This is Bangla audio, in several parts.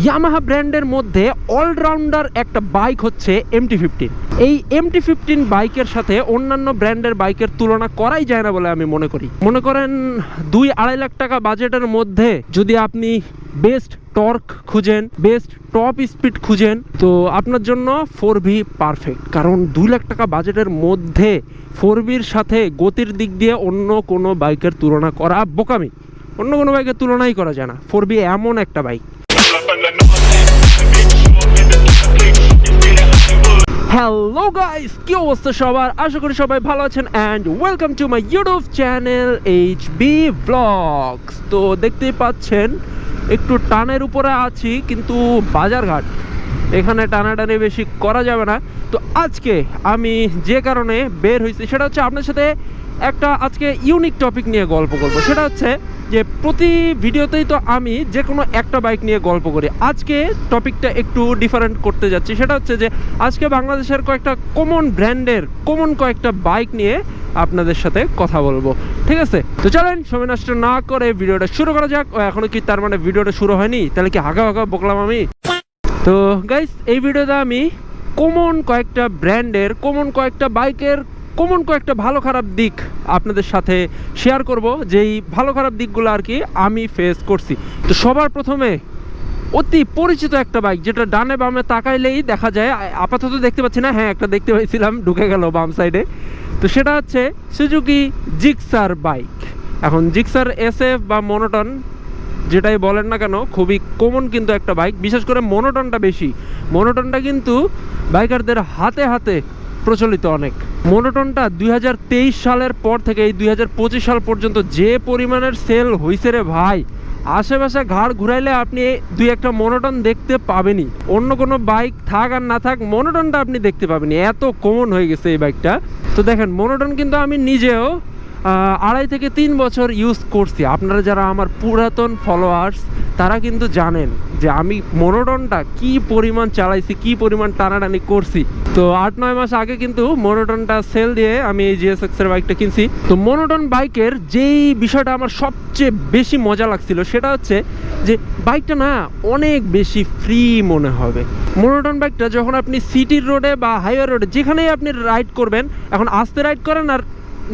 ইয়ামাহা ব্র্যান্ডের মধ্যে অলরাউন্ডার একটা বাইক হচ্ছে এমটি ফিফটিন এই এমটি ফিফটিন বাইকের সাথে অন্যান্য ব্র্যান্ডের বাইকের তুলনা করাই যায় না বলে আমি মনে করি। মনে করেন দুই আড়াই লাখ টাকা বাজেটের মধ্যে যদি আপনি বেস্ট টর্ক খুঁজেন বেস্ট টপ স্পিড খুঁজেন, তো আপনার জন্য ফোর ভি পারফেক্ট কারণ দুই লাখ টাকা বাজেটের মধ্যে ফোর ভির সাথে গতির দিক দিয়ে অন্য কোনো বাইকের তুলনা করা বোকামি। অন্য কোনো বাইকের তুলনাই করা যায় না। ফোর বি এমন একটা বাইক হ্যালো গাইস কি অবস্থা সবার? আশা করি সবাই ভালো আছেন and welcome to my YouTube channel H B blogs তো দেখতেই পাচ্ছেন, একটু টানের উপরে আছি, কিন্তু বাজারঘাট, এখানে টানাটানি বেশি করা যাবে না। তো আজকে আমি যে কারণে বের হয়েছি, সেটা হচ্ছে আপনার সাথে একটা আজকে ইউনিক টপিক নিয়ে গল্প করব। সেটা হচ্ছে যে প্রতি ভিডিওতেই তো আমি যে কোনো একটা বাইক নিয়ে গল্প করি। আজকে টপিকটা একটু ডিফারেন্ট করতে যাচ্ছি। সেটা হচ্ছে যে আজকে বাংলাদেশের কয়েকটা কমন ব্র্যান্ডের কমন কয়েকটা বাইক নিয়ে আপনাদের সাথে কথা বলব। ঠিক আছে? তো চলেন, সময় নষ্ট না করে ভিডিওটা শুরু করা যাক। এখনও কি তার মানে ভিডিওটা শুরু হয়নি? তাহলে কি হাগা হাগা বকলাম আমি? তো গাইস এই ভিডিওতে আমি কমন কয়েকটা ব্র্যান্ডের কমন কয়েকটা বাইকের কমন কয়েকটা ভালো খারাপ দিক আপনাদের সাথে শেয়ার করব, যেই ভালো খারাপ দিকগুলো আর কি আমি ফেস করছি। তো সবার প্রথমে অতি পরিচিত একটা বাইক যেটা ডানে বামে তাকাইলেই দেখা যায়, আপাতত দেখতে পাচ্ছি না হ্যাঁ একটা দেখতে পাইছিলাম ঢুকে গেল বাম সাইডে তো সেটা হচ্ছে সুজুকি জিক্সার বাইক এখন জিক্সার এসএফ বা মনোটন যেটাই বলেন না কেন, খুবই কমন কিন্তু একটা বাইক বিশেষ করে মনোটনটা বেশি। মনোটনটা কিন্তু বাইকারদের হাতে হাতে প্রচলিত অনেক। মনোটনটা দুই হাজার তেইশ সালের পর থেকে এই দু হাজার পঁচিশ সাল পর্যন্ত যে পরিমাণের সেল হইছে রে ভাই, আশেপাশে ঘাড় ঘুরাইলে আপনি দুই একটা মনোটন দেখতে পাবেনি অন্য কোনো বাইক থাক আর না থাক, মনোটনটা আপনি দেখতে পাবেনি এত কমন হয়ে গেছে এই বাইকটা। তো দেখেন, মনোটন কিন্তু আমি নিজেও আড়াই থেকে তিন বছর ইউজ করছি। আপনারা যারা আমার পুরাতন ফলোয়ার্স তারা কিন্তু জানেন যে আমি মনোটনটা কি পরিমাণ চালাইছি, কি পরিমাণ টানাটানি করছি। তো আট, নয় মাস আগে কিন্তু মনোটনটা সেল দিয়ে আমি এই জিএসএক্স এর বাইকটা কিনছি। তো মনোটন বাইকের যেই বিষয়টা আমার সবচেয়ে বেশি মজা লাগছিল, সেটা হচ্ছে যে বাইকটা না অনেক বেশি ফ্রি মনে হবে। মনোটন বাইকটা যখন আপনি সিটির রোডে বা হাইওয়ে রোডে যেখানেই আপনি রাইড করবেন, এখন আস্তে রাইড করেন আর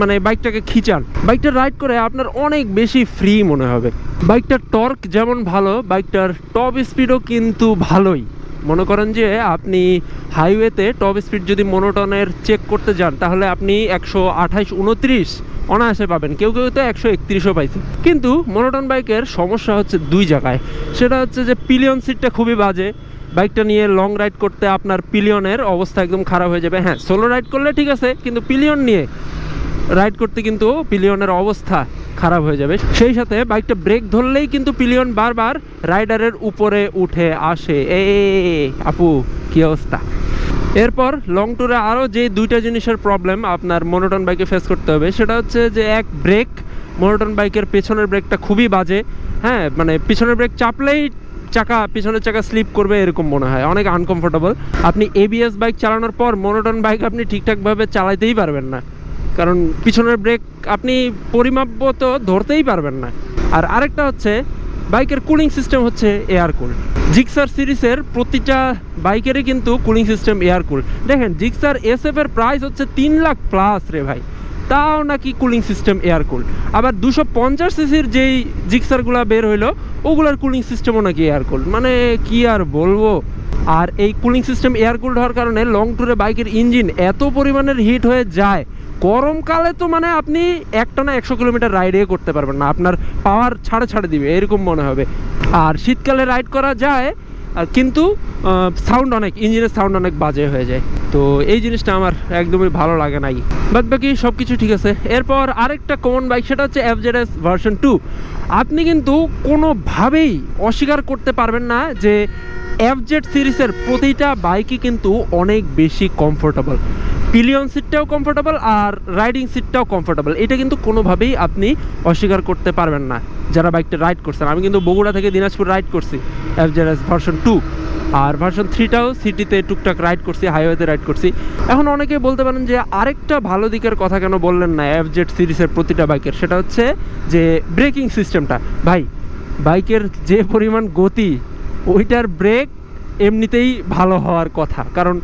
মানে বাইকটাকে খিচান। বাইকটা রাইড করে আপনার অনেক বেশি ফ্রি মনে হবে। বাইকটার টর্ক যেমন ভালো, বাইকটার টপ স্পিডও কিন্তু ভালোই। মনে করেন যে আপনি হাইওয়েতে টপ স্পিড যদি মনোটনের চেক করতে যান, তাহলে আপনি একশো আঠাইশ উনত্রিশ অনায়াসে পাবেন। কেউ কেউ তো একশো একত্রিশও পাইছে। কিন্তু মনোটন বাইকের সমস্যা হচ্ছে দুই জায়গায়। সেটা হচ্ছে যে পিলিয়ন সিটটা খুবই বাজে। বাইকটা নিয়ে লং রাইড করতে আপনার পিলিয়নের অবস্থা একদম খারাপ হয়ে যাবে। হ্যাঁ সোলো রাইড করলে ঠিক আছে, কিন্তু পিলিয়ন নিয়ে রাইড করতে কিন্তু পিলিয়নের অবস্থা খারাপ হয়ে যাবে। সেই সাথে বাইকটা ব্রেক ধরলেই কিন্তু পিলিয়ন বারবার রাইডারের উপরে উঠে আসে। এ আপু, কি অবস্থা? এরপর লং ট্যুরে আরও যে দুইটা জিনিসের প্রবলেম আপনার মনোটন বাইকে ফেস করতে হবে, সেটা হচ্ছে যে এক ব্রেক মনোটন বাইকের পেছনের ব্রেকটা খুবই বাজে। হ্যাঁ মানে পিছনের ব্রেক চাপলেই চাকা, পিছনের চাকা স্লিপ করবে এরকম মনে হয়। অনেক আনকমফোর্টেবল আপনি এবিএস বাইক চালানোর পর মনোটন বাইক আপনি ঠিকঠাকভাবে চালাতেই পারবেন না। কারণ পিছনের ব্রেক আপনি পরিমাপত ধরতেই পারবেন না। আর আরেকটা হচ্ছে, বাইকের কুলিং সিস্টেম হচ্ছে এয়ার কুল জিক্সার সিরিজের প্রতিটা বাইকেরই কিন্তু কুলিং সিস্টেম এয়ার কুল দেখেন জিক্সার এসএফ এর প্রাইস হচ্ছে তিন লাখ প্লাস রে ভাই। তাও নাকি কুলিং সিস্টেম এয়ার কুল আবার দুশো পঞ্চাশ সিসির যেই জিক্সারগুলো বের হইল, ওগুলোর কুলিং সিস্টেমও নাকি এয়ার কুল মানে কি আর বলব? আর এই কুলিং সিস্টেম এয়ার কুলড হওয়ার কারণে লং ট্যুরে বাইকের ইঞ্জিন এত পরিমাণের হিট হয়ে যায় গরমকালে তো মানে আপনি একটানা একশো কিলোমিটার রাইডে করতে পারবেন না। আপনার পাওয়ার ছাড়ে ছাড়ে দিবে, এরকম মনে হবে। আর শীতকালে রাইড করা যায় কিন্তু সাউন্ড অনেক ইঞ্জিনের সাউন্ড অনেক বাজে হয়ে যায়। তো এই জিনিসটা আমার একদমই ভালো লাগে নাই। বাদ বাকি সব কিছু ঠিক আছে। এরপর আরেকটা কমন বাইক সেটা হচ্ছে এফজেডএস ভার্সন টু আপনি কিন্তু কোনোভাবেই অস্বীকার করতে পারবেন না যে এফজেড সিরিজের প্রতিটা বাইকই কিন্তু অনেক বেশি কমফোর্টেবল পিলিয়ন সিটটাও কমফোর্টেবল আর রাইডিং সিটটাও কমফোর্টেবল এটা কিন্তু কোনোভাবেই আপনি অস্বীকার করতে পারবেন না, যারা বাইকটা রাইড করছেন। আমি কিন্তু বগুড়া থেকে দিনাজপুর রাইড করছি এফজেডএস ভার্সন টু আর ভার্সন থ্রিটাও সিটিতে টুকটাক রাইড করছি হাইওয়েতে রাইড করছি। এখন অনেকে বলতে পারেন যে, আরেকটা ভালো দিকের কথা কেন বললেন না এফজেড সিরিজের প্রতিটা বাইকের সেটা হচ্ছে যে ব্রেকিং সিস্টেমটা ভাই বাইকের যে পরিমাণ গতি, ওইটার ব্রেক এমনিতেই ভালো হওয়ার কথা। কারণ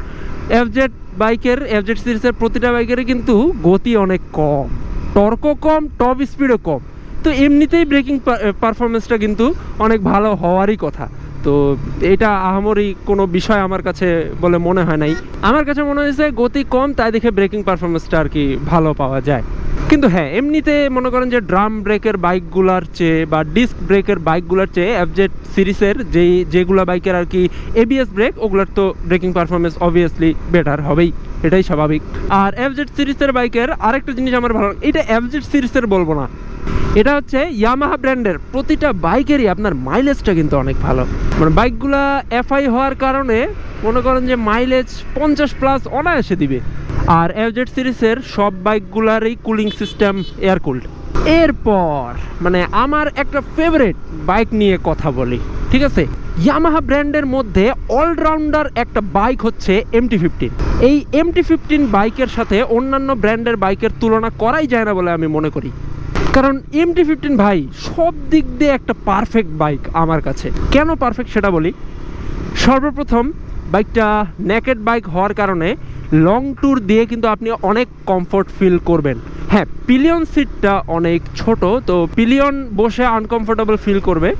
এফজেড বাইকের এফজেড সিরিজের প্রতিটা বাইকেরই কিন্তু গতি অনেক কম। টর্কও কম, টপ স্পিডও কম। তো এমনিতেই ব্রেকিং পারফরমেন্সটা কিন্তু অনেক ভালো হওয়ারই কথা। তো এটা আহামরি কোনো বিষয় আমার কাছে বলে মনে হয় নাই। আমার কাছে মনে হয়েছে গতি কম, তাই দেখে ব্রেকিং পারফরমেন্সটা আর কি ভালো পাওয়া যায়। কিন্তু হ্যাঁ এমনিতে মনে করেন যে ড্রাম ব্রেকের বাইকগুলার চেয়ে বা ডিস্ক ব্রেকের বাইকগুলার চেয়ে অ্যাবজেট সিরিজের যেই, যেগুলো বাইকের আর কি এবিএস ব্রেক ওগুলোর তো ব্রেকিং পারফরমেন্স অবভিয়াসলি বেটার হবেই, এটাই স্বাভাবিক। আর অ্যাবজেট সিরিজের বাইকের আরেকটা জিনিস আমার ভালো এটা অ্যাবজেট সিরিজের বলব না। এটা হচ্ছে ইয়ামাহা ব্র্যান্ডের প্রতিটা বাইকেরই আপনার মাইলেজটা কিন্তু অনেক ভালো। মানে বাইকগুলা এফআই হওয়ার কারণে মনে করেন যে মাইলেজ পঞ্চাশ প্লাস অনায়াসে দিবে। আর এফজেড সিরিজের সব বাইকগুলারই কুলিং সিস্টেম এয়ার কুলড এরপর মানে আমার একটা ফেভারিট বাইক নিয়ে কথা বলি, ঠিক আছে? ইয়ামাহা ব্র্যান্ডের মধ্যে অলরাউন্ডার একটা বাইক হচ্ছে এমটি ফিফটিন এই এমটি ফিফটিন বাইকের সাথে অন্যান্য ব্র্যান্ডের বাইকের তুলনা করাই যায় না বলে আমি মনে করি। কারণ এমটি ফিফটিন ভাই, সব দিক দিয়ে একটা পারফেক্ট বাইক আমার কাছে। কেন পারফেক্ট সেটা বলি? সর্বপ্রথম বাইকটা নেকেড বাইক হওয়ার কারণে লং ট্যুর দিয়ে কিন্তু আপনি অনেক কমফোর্ট ফিল করবেন। হ্যাঁ পিলিয়ন সিটটা অনেক ছোট, তো পিলিয়ন বসে আনকমফোর্টেবল ফিল করবে।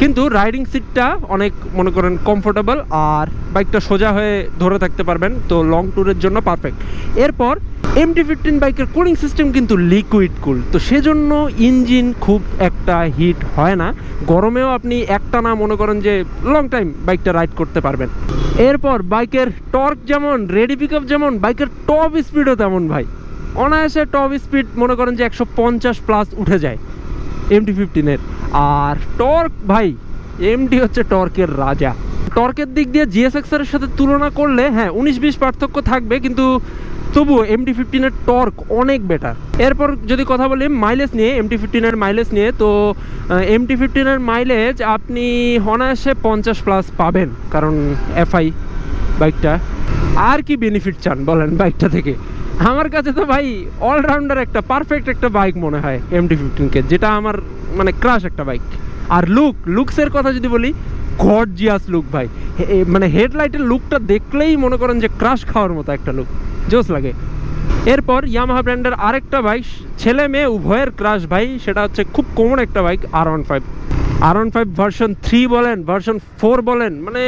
কিন্তু রাইডিং সিটটা অনেক, মনে করেন কমফোর্টেবল আর বাইকটা সোজা হয়ে ধরে থাকতে পারবেন, তো লং ট্যুরের জন্য পারফেক্ট এরপর MT fifteen bike cooling system কিন্তু লিকুইড কুল তো সেজন্য ইঞ্জিন খুব একটা হিট হয় না। গরমেও আপনি একটা না মনে করেন যে লং টাইম বাইকটা রাইড করতে পারবেন। এরপর বাইকের টর্ক যেমন রেডি পিক যেমন, বাইকের টপ স্পিডও তেমন ভাই। অনায়াসে টপ স্পিড মনে করেন যে একশো পঞ্চাশ প্লাস উঠে যায় এমটি ফিফটিনের আর টর্ক ভাই এমটি হচ্ছে টর্কের রাজা। টর্কের দিক দিয়ে জিএসএক্স এর সাথে তুলনা করলে হ্যাঁ উনিশ বিশ পার্থক্য থাকবে, কিন্তু তবুও এমটি ফিফটিনের টর্ক অনেক বেটার এরপর যদি কথা বলি মাইলেজ নিয়ে এমটি ফিফটিনের মাইলেজ নিয়ে, তো এমটি ফিফটিনের মাইলেজ আপনি অনায়াসে পঞ্চাশ প্লাস পাবেন, কারণ এফআই বাইকটা আর কি বেনিফিট চান বলেন বাইকটা থেকে? আমার কাছে তো ভাই অলরাউন্ডার একটা পারফেক্ট একটা বাইক মনে হয় এমটি ফিফটিনকে যেটা আমার মানে ক্রাশ একটা বাইক আর লুক লুকসের কথা যদি বলি গর্জিয়াস লুক ভাই। মানে হেডলাইটের লুকটা দেখলেই মনে করেন যে ক্রাশ খাওয়ার মতো একটা লুক জোস লাগে। এরপর ইয়ামাহা ব্র্যান্ডের আরেকটা বাইক ছেলে মেয়ে উভয়ের ক্রাশ ভাই, সেটা হচ্ছে খুব কমন একটা bike R one five R one five version three বলেন ভার্সন ফোর বলেন মানে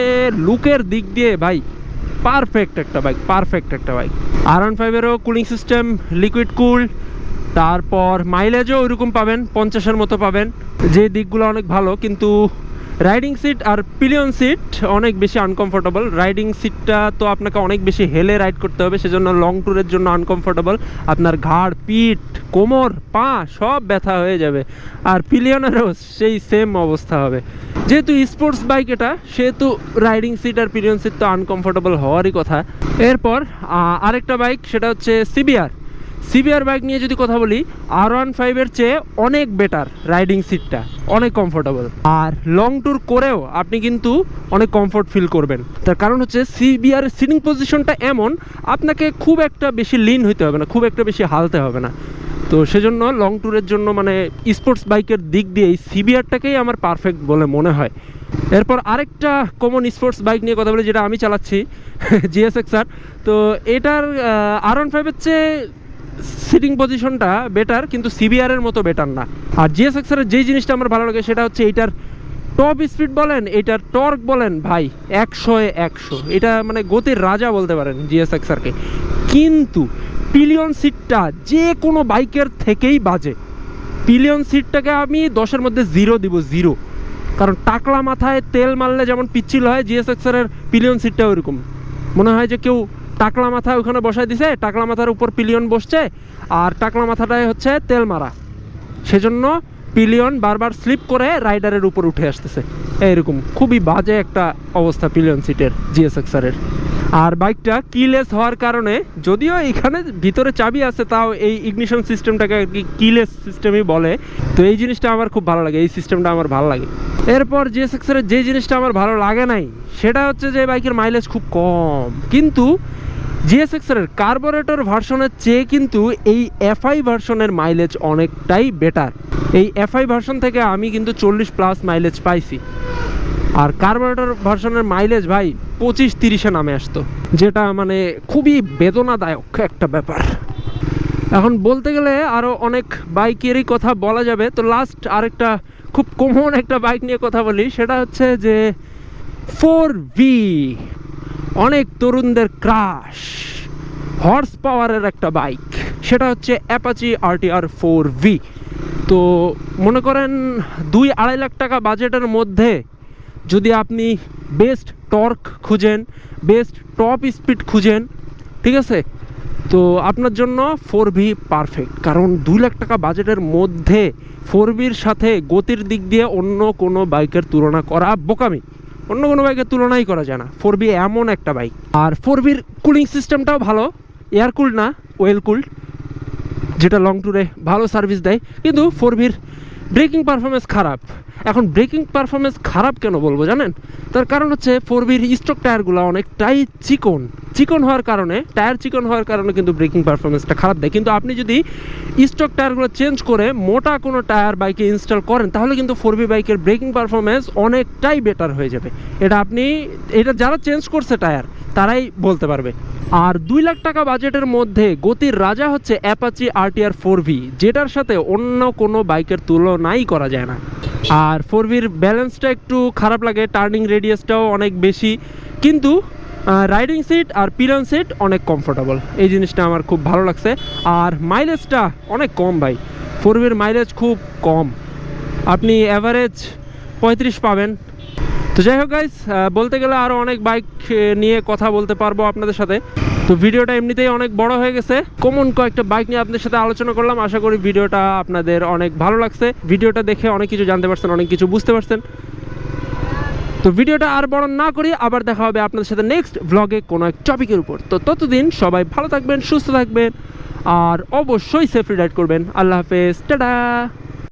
লুকের দিক দিয়ে ভাই পারফেক্ট একটা বাইক পারফেক্ট একটা বাইক আর ওয়ান ফাইভেরও কুলিং সিস্টেম লিকুইড কুল তারপর মাইলেজও ওইরকম পাবেন, পঞ্চাশের মতো পাবেন। যে দিকগুলো অনেক ভালো, কিন্তু রাইডিং সিট আর পিলিয়ন সিট অনেক বেশি আনকমফোর্টেবল রাইডিং সিটটা তো আপনাকে অনেক বেশি হেলে রাইড করতে হবে, সেজন্য লং ট্যুরের জন্য আনকমফোর্টেবল আপনার ঘাড়, পিঠ, কোমর, পা সব ব্যথা হয়ে যাবে। আর পিলিয়নেরও সেই সেম অবস্থা হবে। যেহেতু স্পোর্টস বাইক এটা, সেহেতু রাইডিং সিট আর পিলিয়ন সিট তো আনকমফোর্টেবল হওয়ারই কথা। এরপর আরেকটা বাইক সেটা হচ্ছে সিবিআর সিবিআর বাইক নিয়ে যদি কথা বলি আর ওয়ান ফাইভের চেয়ে অনেক বেটার রাইডিং সিটটা অনেক কমফোর্টেবল আর লং ট্যুর করেও আপনি কিন্তু অনেক কমফোর্ট ফিল করবেন। তার কারণ হচ্ছে সিবিআর সিটিং পজিশনটা এমন, আপনাকে খুব একটা বেশি লিন হইতে হবে না, খুব একটা বেশি হালতে হবে না। তো সেজন্য লং ট্যুরের জন্য মানে স্পোর্টস বাইকের দিক দিয়ে সিবিআরটাকেই আমার পারফেক্ট বলে মনে হয়। এরপর আরেকটা কমন স্পোর্টস বাইক নিয়ে কথা বলি, যেটা আমি চালাচ্ছি জিএসএক্স আর তো এটার আর ওয়ান ফাইভের চেয়ে সিটিং পজিশনটা বেটার কিন্তু সিবিআর এর মতো বেটার না। আর জিএসএক্স এর যেই জিনিসটা আমার ভালো লাগে, সেটা হচ্ছে এইটার টপ স্পিড বলেন, এটার টর্ক বলেন, ভাই, একশো একশো। এটা মানে গতির রাজা বলতে পারেন জিএসএক্স আরকে। কিন্তু পিলিয়ন সিটটা যে কোনো বাইকের থেকেই বাজে। পিলিয়ন সিটটাকে আমি দশের মধ্যে জিরো দিব জিরো কারণ টাকলা মাথায় তেল মারলে যেমন পিচ্ছিল হয় জিএসএক্স এর পিলিয়ন সিটটা ওইরকম মনে হয় যে কেউ টাকলা মাথা ওখানে বসায় দিছে টাকলা মাথার উপর পিলিয়ন বসছে, আর টাকলা মাথাটাই হচ্ছে তেল মারা। সেজন্য পিলিয়ন বারবার স্লিপ করে রাইডারের উপর উঠে আসতেছে। এইরকম খুবই বাজে একটা অবস্থা পিলিয়ন সিটের জিএসএক্সারের আর বাইকটা কিলেস হওয়ার কারণে যদিও এখানে ভিতরে চাবি আছে, তাও এই ইগনিশন সিস্টেমটাকে আর কি কিলেস সিস্টেমই বলে। তো এই জিনিসটা আমার খুব ভালো লাগে, এই সিস্টেমটা আমার ভালো লাগে। এরপর জিএসএক্সের যে জিনিসটা আমার ভালো লাগে নাই, সেটা হচ্ছে যে বাইকের মাইলেজ খুব কম। কিন্তু জিএসএক্স এর কার্বোরেটর ভার্সনের চেয়ে কিন্তু এই এফআই ভার্সনের মাইলেজ অনেকটাই বেটার এই এফআই ভার্সন থেকে আমি কিন্তু চল্লিশ প্লাস মাইলেজ পাইছি। আর কার্বোরেটর ভার্সনের মাইলেজ ভাই পঁচিশ তিরিশে নামে আসতো, যেটা মানে খুবই বেদনাদায়ক একটা ব্যাপার। এখন বলতে গেলে আরও অনেক বাইকেরই কথা বলা যাবে। তো লাস্ট আরেকটা খুব কমন একটা বাইক নিয়ে কথা বলি, সেটা হচ্ছে যে ফোর ভি অনেক তরুণদের ক্রাশ হর্স পাওয়ারের একটা বাইক সেটা হচ্ছে অ্যাপাচি আরটিআর ফোর ভি তো মনে করেন দুই আড়াই লাখ টাকা বাজেটের মধ্যে যদি আপনি বেস্ট টর্ক খুঁজেন বেস্ট টপ স্পিড খুঁজেন, ঠিক আছে? তো আপনার জন্য ফোর ভি পারফেক্ট কারণ দুই লাখ টাকা বাজেটের মধ্যে ফোর ভির সাথে গতির দিক দিয়ে অন্য কোনো বাইকের তুলনা করা বোকামি। অন্য কোনো বাইকের তুলনাই করা যায় না। ফোর বি এমন একটা বাইক আর ফোর বির কুলিং সিস্টেমটাও ভালো। এয়ার কুল না ওয়েল কুল যেটা লং ট্যুরে ভালো সার্ভিস দেয়। কিন্তু ফোর ভির ব্রেকিং পারফরমেন্স খারাপ। এখন ব্রেকিং পারফরমেন্স খারাপ কেন বলব জানেন? তার কারণ হচ্ছে ফোর বির স্টক টায়ারগুলো অনেকটাই চিকন। চিকন হওয়ার কারণে টায়ার চিকন হওয়ার কারণে কিন্তু ব্রেকিং পারফরমেন্সটা খারাপ দেয়। কিন্তু আপনি যদি স্টক টায়ারগুলো চেঞ্জ করে মোটা কোনো টায়ার বাইকে ইনস্টল করেন, তাহলে কিন্তু four B bike braking performance অনেকটাই বেটার হয়ে যাবে। এটা আপনি, এটা যারা চেঞ্জ করছে টায়ার তারাই বলতে পারবে। আর দুই লাখ টাকা বাজেটের মধ্যে গতির রাজা হচ্ছে অ্যাপাচি আরটিআর ফোর ভি যেটার সাথে অন্য কোনো বাইকের তুলনাই করা যায় না। আর ফোর ভির ব্যালেন্সটা একটু খারাপ লাগে টার্নিং রেডিয়াসটাও অনেক বেশি। কিন্তু রাইডিং সিট আর পিলন সিট অনেক কমফোর্টেবল এই জিনিসটা আমার খুব ভালো লাগছে। আর মাইলেজটা অনেক কম ভাই। ফোর ভির মাইলেজ খুব কম। আপনি অ্যাভারেজ পঁয়ত্রিশ পাবেন। তো যাই হোক গাইজ বলতে গেলে আরও অনেক বাইক নিয়ে কথা বলতে পারব আপনাদের সাথে। তো ভিডিওটা এমনিতেই অনেক বড় হয়ে গেছে। কমন কয়েকটা বাইক নিয়ে আপনাদের সাথে আলোচনা করলাম। আশা করি ভিডিওটা আপনাদের অনেক ভালো লাগছে। ভিডিওটা দেখে অনেক কিছু জানতে পারছেন, অনেক কিছু বুঝতে পারছেন। তো ভিডিওটা আর বড় না করি আবার দেখা হবে আপনাদের সাথে নেক্সট ব্লগে কোনো এক টপিকের উপর। তো ততদিন সবাই ভালো থাকবেন, সুস্থ থাকবেন, আর অবশ্যই সেফ রাইড করবেন। আল্লাহ হাফেজ, টাটা!